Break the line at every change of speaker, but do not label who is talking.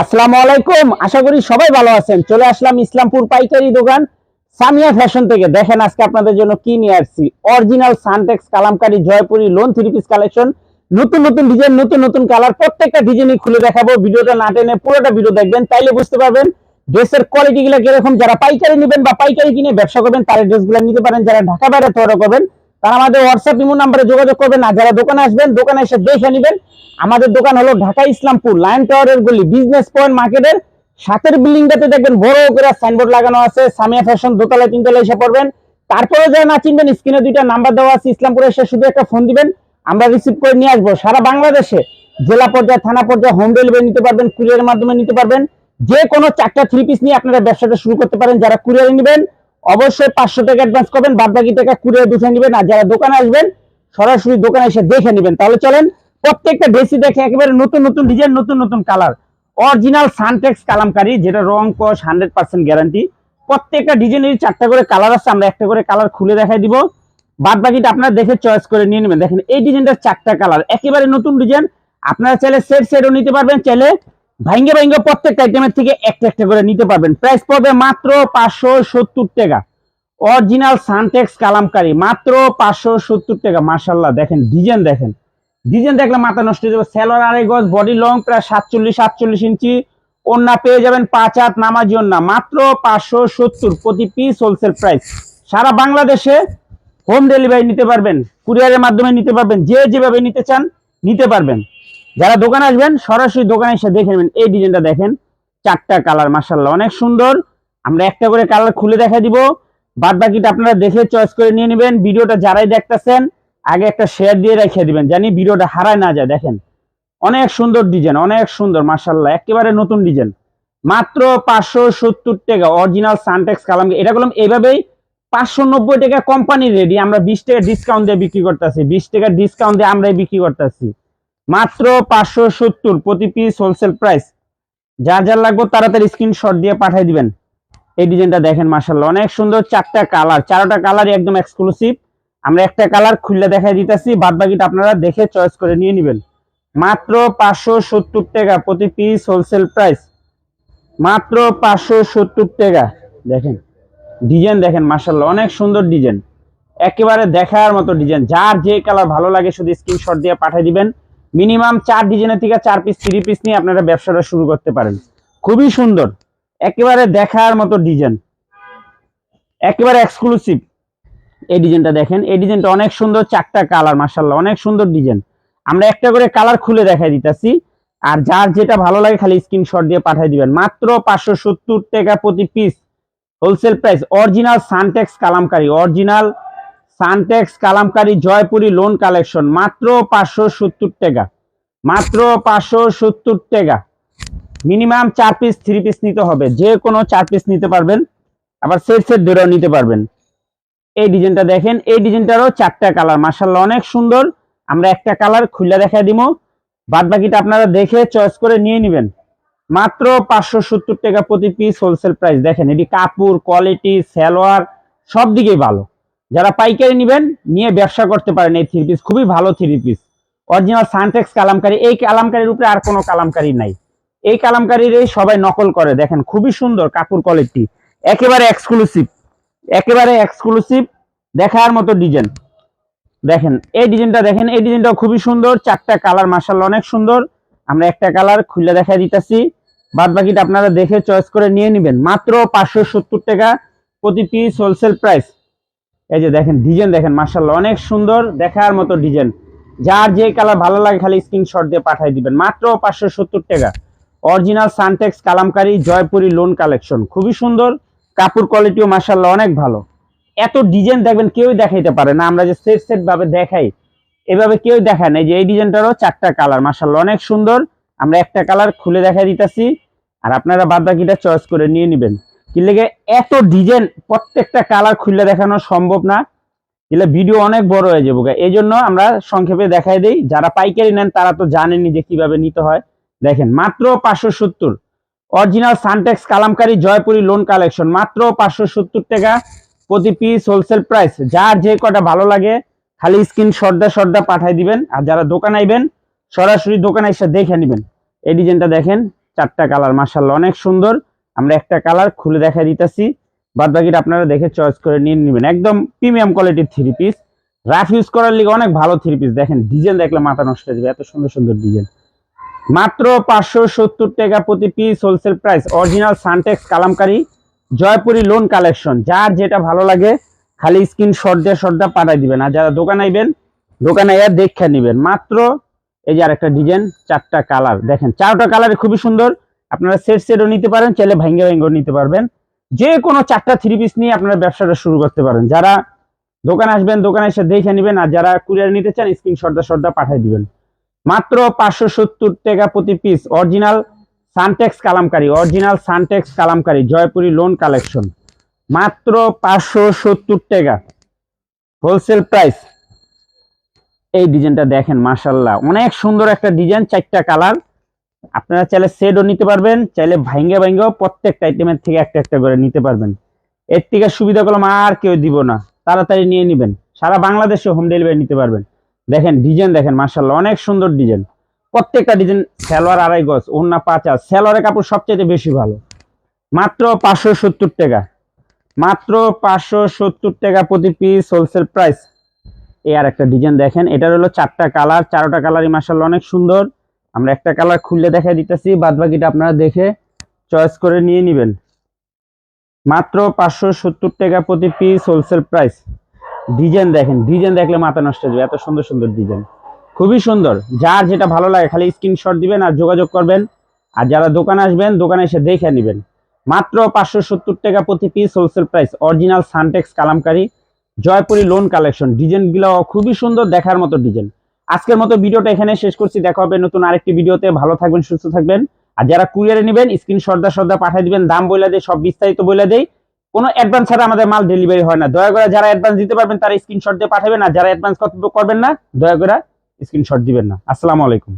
আসসালামু আলাইকুম, আশা করি সবাই ভালো আছেন। চলে আসলাম ইসলামপুর পাইকারি দোকান সামিয়া ফ্যাশন থেকে। দেখেন আজকে আপনাদের জন্য কি নিয়ে আসছি। Original Suntex, Kalamkari, Jaipuri, lawn three piece collection. নতুন নতুন ডিজাইন, নতুন নতুন কালার, প্রত্যেকটা ডিজাইনই খুলে দেখাবো। ভিডিওটা না টেনে পুরোটা ভিডিও দেখবেন, তাইলে বুঝতে পারবেন ড্রেসের কোয়ালিটি গুলো কীরকম। যারা পাইকারি নেবেন বা পাইকারি কিনে ব্যবসা করবেন, তারা ড্রেসগুলো নিতে পারেন। যারা ঢাকা বাইরে অর্ডার করবেন তারা আমাদের হোয়াটসঅ্যাপ ইমো নাম্বারে যোগাযোগ করবেন। না যারা দোকানে আসবেন, দোকানে এসে দেখে নেবেন। আমাদের দোকান হলো ঢাকা ইসলামপুর লাইন টাওয়ারের গলি বিজনেস পয়েন্ট মার্কেটের সাতের বিল্ডিংটাতে দেখবেন, বড় করে সাইনবোর্ড লাগানো আছে, সামিয়া ফ্যাশন দোতলা তিনতলা এসে পড়বেন। তারপরে যারা না চিনবেন স্ক্রিনে দুইটা নাম্বার দেওয়া আছে, ইসলামপুরে এসে শুধু একটা ফোন দিবেন, আমরা রিসিভ করে নিয়ে আসব। সারা বাংলাদেশে জেলা পর্যায়ে, থানা পর্যায়ে হোম ডেলিভারি নিতে পারবেন কুরিয়ারের মাধ্যমে নিতে পারবেন। যে কোনো চারটা থ্রি পিস নিয়ে আপনারা ব্যবসাটা শুরু করতে পারেন, যারা কুরিয়ারে নেবেন অবশ্যই পাঁচশো টাকা অ্যাডভান্স করবেন বাদ বাকি টাকা কুরিয়ার দুঠে নেবেন। আর যারা দোকানে আসবেন, সরাসরি দোকানে এসে দেখে নেবেন। তাহলে চলেন, প্রত্যেকটা ড্রেসই দেখে একেবারে নতুন নতুন ডিজাইন নতুন নতুন কালার অরিজিনাল সানটেক্স কালামকারী, যেটা রং, কস হান্ড্রেড পার্সেন্ট গ্যারান্টি প্রত্যেকটা ডিজাইনের চারটা করে কালার আছে, আমরা একটা করে কালার খুলে দেখাই দিব। বাদ বাকিটা আপনারা দেখে চয়েস করে নিয়ে নেবেন। দেখেন, এই ডিজাইনটার চারটা কালার একেবারে নতুন ডিজাইন আপনারা চাইলে সেট সেটও নিতে পারবেন, চাইলে ভাঙ্গে ভাঙ্গে প্রত্যেকটা আইটেমের থেকে একটা একটা করে নিতে পারবেন। প্রাইস পড়বে মাত্র পাঁচশো সত্তর টাকা। অরিজিনাল সানটেক্স কালামকারী, মাত্র পাঁচশো সত্তর টাকা। মার্শাল্লাহ দেখেন ডিজাইন দেখেন। ডিজাইন দেখলে মাথা নষ্ট হয়ে যাবে। সেলোয়ার আড়াই গজ বডি লং প্রায় সাতচল্লিশ সাতচল্লিশ ইঞ্চি। ওন্না পেয়ে যাবেন পাঁচ হাত নামাজি ওন্না মাত্র পাঁচশো সত্তর প্রতি পিস হোলসেল প্রাইস সারা বাংলাদেশে হোম ডেলিভারি নিতে পারবেন। কুরিয়ারের মাধ্যমে নিতে পারবেন। যে যেভাবে নিতে চান, নিতে পারবেন। যারা দোকানে আসবেন, সরাসরি দোকানে এসে দেখে নেবেন। এই ডিজাইনটা দেখেন, চারটা কালার মাসাল্লাহ অনেক সুন্দর। আমরা একটা করে কালার খুলে দেখা দিব। বাদ বাকিটা আপনারা দেখে চয়েস করে নিয়ে নেবেন। ভিডিওটা যারাই দেখতেছেন, আগে একটা শেয়ার দিয়ে রেখে দিবেন, জানি ভিডিওটা হারায় না যায়। দেখেন, অনেক সুন্দর ডিজাইন, অনেক সুন্দর মাসাল্লাহ একেবারে নতুন ডিজাইন। মাত্র পাঁচশো সত্তর টাকা অরিজিনাল সানটেক্স কালাম। এটা করলাম এইভাবেই পাঁচশো নব্বই টাকা কোম্পানি রেডি আমরা বিশ টাকা ডিসকাউন্ট দিয়ে বিক্রি করতেছি। বিশ টাকা ডিসকাউন্ট দিয়ে আমরাই বিক্রি করতেছি। মাত্র পাঁচশো সত্তর প্রতি পিস হোলসেল প্রাইস যার যার লাগবে তাড়াতাড়ি স্ক্রিনশট দিয়ে পাঠিয়ে দিবেন। এই ডিজাইনটা দেখেন মাসাল্লাহ অনেক সুন্দর চারটা কালার চারটা কালারই একদম এক্সক্লুসিভ আমরা একটা কালার খুললে দেখাই দিতেছি বাদ বাকিটা আপনারা দেখে চয়েস করে নিয়ে নেবেন। মাত্র পাঁচশো সত্তর টাকা প্রতি পিস হোলসেল প্রাইস মাত্র পাঁচশো সত্তর টাকা। দেখেন ডিজাইন দেখেন মাসাল্লাহ অনেক সুন্দর ডিজাইন একেবারে দেখার মতো ডিজাইন যার যে কালার ভালো লাগে শুধু স্ক্রিনশট দিয়ে পাঠিয়ে দিবেন। মিনিমাম চার ডিজাইনের থেকে চার পিস থ্রি পিস নিয়ে আপনারা ব্যবসাটা শুরু করতে পারেন। খুবই সুন্দর। একেবারে দেখার মতো ডিজাইন। একেবারে এক্সক্লুসিভ এই ডিজাইনটা দেখেন। এই ডিজাইনটা অনেক সুন্দর চারটা কালার মার্শাল্লাহ অনেক সুন্দর ডিজাইন। আমরা একটা করে কালার খুলে দেখাই দিতেছি। আর যার যেটা ভালো লাগে খালি স্ক্রিনশট দিয়ে পাঠিয়ে দিবেন। মাত্র পাঁচশো সত্তর টাকা প্রতি piece wholesale price original Suntex Kalamkari original Suntex Kalamkari Jaipuri lawn collection মাত্র পাঁচশো সত্তর টাকা। মাত্র পাঁচশো সত্তর টাকা। মিনিমাম চার পিস থ্রি পিস নিতে হবে। যে কোনো চার পিস নিতে পারবেন। আবার সেট সেট ধরেও নিতে পারবেন। এই ডিজাইনটা দেখেন। এই ডিজাইনটারও চারটা কালার মার্শাল্লাহ অনেক সুন্দর। আমরা একটা কালার খুলে দেখা দিব। বাদ বাকিটা আপনারা দেখে চয়েস করে নিয়ে নেবেন। মাত্র পাঁচশো সত্তর টাকা প্রতি পিস হোলসেল প্রাইস দেখেন, এটি কাপড় কোয়ালিটি সালোয়ার, সব দিকেই ভালো। যারা পাইকারি নেবেন, নিয়ে ব্যবসা করতে পারেন এই থ্রি পিস খুবই ভালো three piece original Suntex Kalamkari. এই কালামকারির উপরে আর কোনো কালামকারি নাই। এই কালামকারির সবাই নকল করে। দেখেন, খুবই সুন্দর কাপড় কোয়ালিটি একেবারে এক্সক্লুসিভ একেবারে এক্সক্লুসিভ দেখার মতো ডিজাইন দেখেন, এই ডিজাইনটা দেখেন, এই ডিজাইনটা খুবই সুন্দর। চারটা কালার মার্শাল অনেক সুন্দর। আমরা একটা কালার খুলে দেখা দিতেছি। বাদ বাকিটা আপনারা দেখে চয়েস করে নিয়ে নেবেন। মাত্র পাঁচশো সত্তর টাকা প্রতি পিস হোলসেল প্রাইস এই যে দেখেন ডিজাইন দেখেন মার্শাল্লাহ অনেক সুন্দর দেখার মতো ডিজাইন যার যে কালার ভালো লাগে, খালি স্ক্রিনশট দিয়ে পাঠিয়ে দিবেন। মাত্র পাঁচশো সত্তর টাকা। Original Suntex Kalamkari Jaipuri lawn collection খুবই সুন্দর, কাপড় কোয়ালিটিও মার্শাল্লাহ অনেক ভালো। এত ডিজাইন দেখবেন, কেউই দেখাইতে পারে না। আমরা যে সেট সেট ভাবে দেখাই, এভাবে কেউ দেখায় না। যে এই ডিজাইনটারও চারটা কালার মার্শাল্লাহ অনেক সুন্দর। আমরা একটা কালার খুলে দেখা দিতেছি। আর আপনারা বাদ বাকিটা চয়েস করে নিয়ে নেবেন। লেগে এত ডিজাইন প্রত্যেকটা কালার খুললে দেখানো সম্ভব না। এলে ভিডিও অনেক বড় হয়ে যাব এই জন্য আমরা সংক্ষেপে দেখাই দেই। যারা পাইকারি নেন, তারা তো জানেনি যে কীভাবে নিতে হয়। দেখেন, মাত্র পাঁচশো সত্তর। Original Suntex Kalamkari Jaipuri lawn collection মাত্র পাঁচশো সত্তর টাকা। প্রতি পিস হোলসেল প্রাইস যার যে কটা ভালো লাগে, খালি স্ক্রিন সর্দা সর্দা পাঠাই দিবেন। আর যারা দোকান আইবেন, সরাসরি দোকানে এসে দেখে নেবেন। এই ডিজাইনটা দেখেন, চারটা কালার মার্শাল্লাহ অনেক সুন্দর। আমরা একটা কালার খুলে দেখা দিতেছি। বাদ বাকিটা আপনারা দেখে চয়েস করে নিয়ে নেবেন। একদম প্রিমিয়াম কোয়ালিটির থ্রি পিস রাফ ইউজ করার লিগে অনেক ভালো থ্রি পিস দেখেন ডিজাইন দেখলে মাথা নষ্ট হয়ে যাবে। এত সুন্দর সুন্দর ডিজাইন মাত্র পাঁচশো সত্তর টাকা প্রতি piece wholesale price original Suntex Kalamkari. Jaipuri lawn collection যার যেটা ভালো লাগে, খালি স্ক্রিন সর্দা সর্দা পাঠাই দিবেন। আর যারা দোকানে আইবেন, দোকানে আইয়া দেখে নিবেন। মাত্র এই যে আরেকটা ডিজাইন চারটা কালার দেখেন, চারটা কালার খুবই সুন্দর। আপনারা সেট সেটও নিতে পারেন, চাইলে ভাঙ্গে ভাঙ্গেও নিতে পারবেন। যে কোনো চারটা থ্রি পিস নিয়ে আপনারা ব্যবসাটা শুরু করতে পারেন। যারা দোকানে আসবেন, দোকানে এসে দেখে নেবেন, আর যারা কুরিয়ার নিতে চান স্ক্রিন শটটা পাঠিয়ে দিবেন। মাত্র পাঁচশো সত্তর টাকা প্রতি piece original Suntex Kalamkari original Suntex Kalamkari, Jaipuri lawn collection মাত্র পাঁচশো সত্তর টাকা। হোলসেল প্রাইস এই ডিজাইনটা দেখেন মাশাল্লাহ অনেক সুন্দর একটা ডিজাইন চারটা কালার আপনারা চাইলে সেটও নিতে পারবেন, চাইলে ভাঙ্গে ভাঙ্গেও প্রত্যেকটা আইটেমের থেকে একটা একটা করে নিতে পারবেন। এর থেকে সুবিধা করলাম আর কেউ দিব না, তাড়াতাড়ি নিয়ে নেবেন। সারা বাংলাদেশে হোম ডেলিভারি নিতে পারবেন। দেখেন ডিজাইন দেখেন মার্শাল্লাহ অনেক সুন্দর ডিজাইন প্রত্যেকটা ডিজাইন সালোয়ার আড়াই গজ ওন্না পাঁচ সালোয়ারের কাপড় সবচেয়ে বেশি ভালো। মাত্র পাঁচশো সত্তর টাকা। মাত্র পাঁচশো সত্তর টাকা প্রতি পিস হোলসেল প্রাইস এ আর একটা ডিজাইন দেখেন, এটার হলো চারটা কালার চারোটা কালারই মার্শাল্লাহ অনেক সুন্দর। আমরা একটা কালার খুললে দেখা দিতেছি বাদ বাকিটা আপনারা দেখে চয়েস করে নিয়ে নেবেন। মাত্র পাঁচশো সত্তর টাকা প্রতি পিস হোলসেল প্রাইস ডিজাইন দেখেন ডিজাইন দেখলে মাথা নষ্ট হয়ে যাবে, এত সুন্দর সুন্দর ডিজাইন খুবই সুন্দর, যার যেটা ভালো লাগে খালি স্ক্রিনশট দিবেন আর যোগাযোগ করবেন। আর যারা দোকানে আসবেন, দোকানে এসে দেখে নেবেন। মাত্র পাঁচশো সত্তর টাকা প্রতি piece wholesale price original Suntex Kalamkari, Jaipuri lawn collection ডিজাইনগুলো খুবই সুন্দর, দেখার মতো ডিজাইন আজকের মতো ভিডিওটা এখানে শেষ করছি। দেখা হবে নতুন আরেকটি ভিডিওতে। ভালো থাকবেন, সুস্থ থাকবেন। আর যারা কুরিয়ারে নেবেন স্ক্রিন সর্দা সর্দা পাঠিয়ে দিবেন। দাম বইলা দেয় সব বিস্তারিত বইলা দেয় কোনো অ্যাডভান্স ছাড়া আমাদের মাল ডেলিভারি হয় না। দয়া করে যারা অ্যাডভান্স দিতে পারবেন, তারা স্ক্রিনশট দিয়ে পাঠাবেন। আর যারা অ্যাডভান্স করবেন না, দয়া করে স্ক্রিনশট দিবেন না। আসসালামু আলাইকুম।